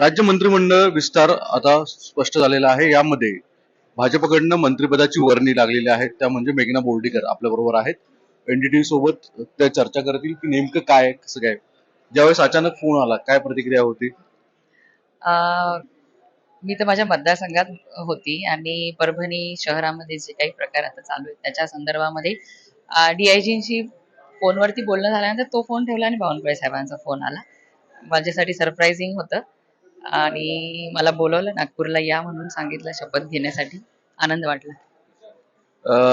राज्य मंत्रिमंडळ विस्तार आता स्पष्ट झालेला आहे. यामध्ये भाजपकडनं मंत्रिपदाची वर्णी लागलेली आहे. त्या म्हणजे मेघना बोर्डीकर आपल्या बरोबर आहेत एनडीटी सोबत त्या चर्चा करतील की नेमकं काय आहे, कसं काय ज्यावेळेस अचानक फोन आला काय प्रतिक्रिया होती? मी तर माझ्या मतदारसंघात होती आणि परभणी शहरामध्ये जे काही प्रकार आता चालू आहेत त्याच्या संदर्भामध्ये डीआयजींशी फोनवरती बोलणं झाल्यानंतर तो फोन ठेवला आणि बावनकुळे साहेबांचा फोन आला. माझ्यासाठी सरप्राइझिंग होतं आणि मला बोलवलं नागपूरला या म्हणून सांगितलं शपथ घेण्यासाठी. आनंद वाटला.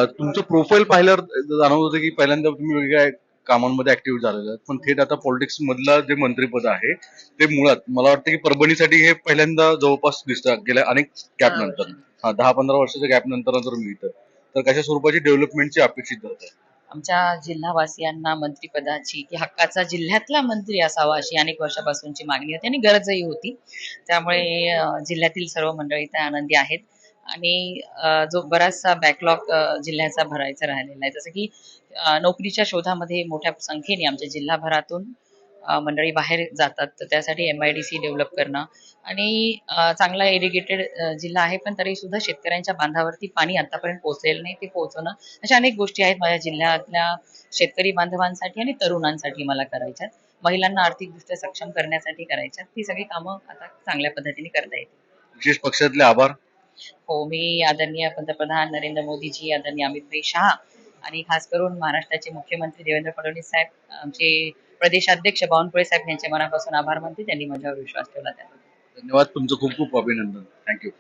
तुमचं प्रोफाईल पाहिल्यावर जाणवत होतं की पहिल्यांदा तुम्ही वेगळ्या कामांमध्ये ऍक्टिव्ह झालेले आहेत. पण थेट आता पॉलिटिक्स मधलं जे मंत्रिपद आहे ते मुळात मला वाटतं की परभणीसाठी हे पहिल्यांदा जवळपास दिसतं. गेल्या अनेक गॅप नंतर. हा दहा पंधरा वर्षाच्या गॅप नंतर नंतर मिळतं तर कशा स्वरूपाची डेव्हलपमेंटची अपेक्षित आहे? आमच्या जिल्हावासियांना मंत्रिपदाची की हक्काचा जिल्ह्यातला मंत्री असावा अशी अनेक वर्षापासूनची मागणी होती आणि गरजही होती. त्यामुळे जिल्ह्यातील सर्व मंडळी त्या आनंदी आहेत. आणि जो बराचसा बॅकलॉग जिल्ह्याचा भरायचा राहिलेला आहे. जसं की नोकरीच्या शोधामध्ये मोठ्या संख्येने आमच्या जिल्हाभरातून मंडळी बाहेर जातात. तर त्यासाठी M I D C develop करणं आणि चांगला इरिगेटेड जिल्हा आहे. पण तरी सुद्धा शेतकऱ्यांच्या बांधावरती पाणी आतापर्यंत पोहोचलेलं नाही. ते पोहोचवणं अशा अनेक गोष्टी आहेत माझ्या जिल्ह्यातल्या शेतकरी बांधवांसाठी आणि तरुणांसाठी मला करायच्यात. महिलांना आर्थिकदृष्ट्या सक्षम करण्यासाठी करायच्यात. ती सगळी कामं आता चांगल्या पद्धतीने करता येतील. विशेष पक्षातले आभार. हो मी आदरणीय पंतप्रधान नरेंद्र मोदीजी आदरणीय अमितभाई शहा आणि खास करून महाराष्ट्राचे मुख्यमंत्री देवेंद्र फडणवीस साहेब आमचे प्रदेशाध्यक्ष बावनकुळे साहेब यांचे मनापासून आभार मानते. त्यांनी माझ्यावर विश्वास ठेवला त्याबद्दल. धन्यवाद. तुमचं खूप खूप अभिनंदन. थँक्यू